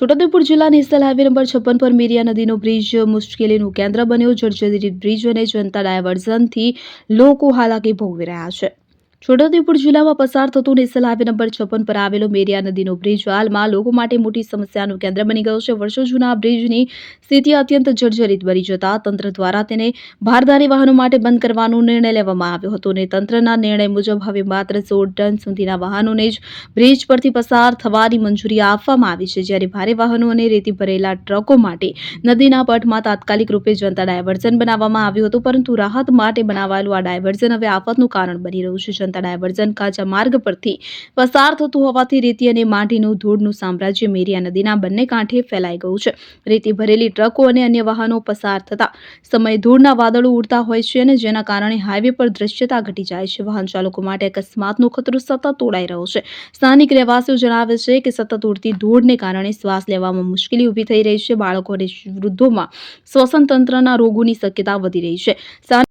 છોટાઉદેપુર જિલ્લા national highway number છપ્પન પર મીરિયા નદીનો બ્રિજ મુશ્કેલીનું કેન્દ્ર બન્યો. જર્જરિત બ્રિજ અને જનતા ડાયવર્ઝનથી લોકો હાલાકી ભોગવી રહ્યા છે. છોટાઉદેપુર જિલ્લામાં પસાર થતો નેશનલ હાઈવે નંબર છપ્પન પર આવેલો મેરિયા નદીનો બ્રિજ હાલમાં લોકો માટે મોટી સમસ્યાનું કેન્દ્ર બની ગયો છે. વર્ષો જૂના બ્રિજની સ્થિતિ અત્યંત જર્જરિત બની જતા તંત્ર દ્વારા તેને ભારદારી વાહનો માટે બંધ કરવાનો નિર્ણય લેવામાં આવ્યો હતો અને તંત્રના નિર્ણય મુજબ હવે માત્ર સોળ ટન સુધીના વાહનોને જ બ્રિજ પરથી પસાર થવાની મંજૂરી આપવામાં આવી છે. જ્યારે ભારે વાહનો અને રેતી ભરેલા ટ્રકો માટે નદીના પટમાં તાત્કાલિક રૂપે જનતા ડાયવર્ઝન બનાવવામાં આવ્યું હતું, પરંતુ રાહત માટે બનાવાયેલું આ ડાયવર્ઝન હવે આફતનું કારણ બની રહ્યું છે. જનતા ડાયવર્ઝન કાચા માર્ગ પરથી પસાર થતું હોવાથી રેતી અને માટીનું ધૂળનું સામ્રાજ્ય મેરિયા નદીના બંને કાંઠે ફેલાઈ ગયું છે. રેતી ભરેલી ટ્રકો અને અન્ય વાહનો પસાર થતા સમયે ધૂળના વાદળો ઉડતા હોય છે અને જેના કારણે હાઈવે પર દ્રશ્યતા ઘટી જાય છે. વાહન ચાલકો માટે અકસ્માતનો ખતરો સતત તોડાઈ રહ્યો છે. સ્થાનિક રહેવાસીઓ જણાવે છે કે સતત ઉડતી ધૂળને કારણે શ્વાસ લેવામાં મુશ્કેલી ઊભી થઈ રહી છે. બાળકો અને વૃદ્ધોમાં શ્વસન તંત્રના રોગોની શક્યતા વધી રહી છે.